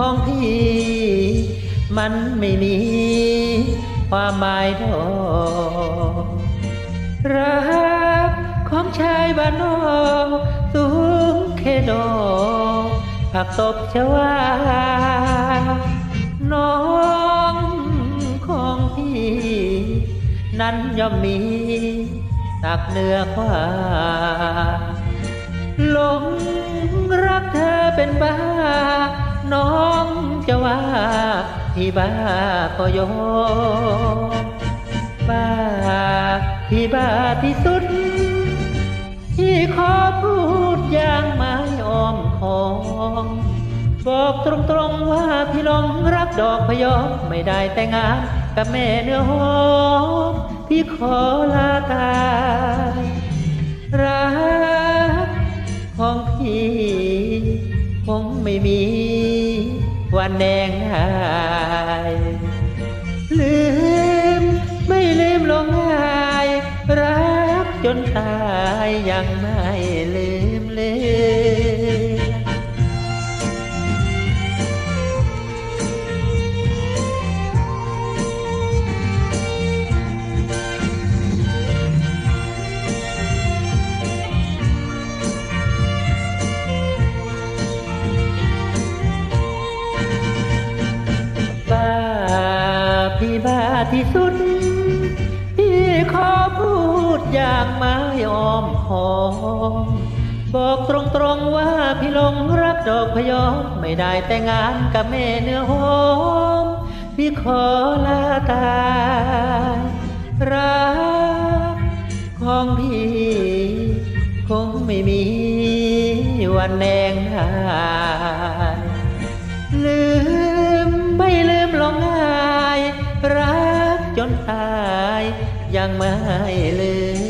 ของพี่ มันไม่มีความหมายดอกรักของชายบ้านนอกสูงแค่ดอกผักตบชวาน้องของพี่ นั้นย่อมมีตักเนื้อกว่าหลงรักเธอเป็นบ้า น้องจะว่าพี่บ้าก็ยอมบ้าพี่บ้าที่สุด ที่ขอพูดอย่างไม่อ้อมคอมบอกตรงๆว่าพี่หลงรักดอกพยอมไม่ได้แต่งงานกับแม่เนื้อหอมพี่ขอลาตายรักของพี่คงไม่มี วันแดงหายลืมไม่ลืมลงหายรักจนตายยังไม่ พี่บ้าที่สุด พี่ขอพูดอย่างไม่อ้อมคอม บอกตรงๆว่าพี่หลงรักดอกพยอมไม่ได้แต่งงานกับแม่เนื้อหอม พี่ขอลาตายรักของพี่ คงไม่มีวันแนงหายลืม รักจนตายยังไม่ลืม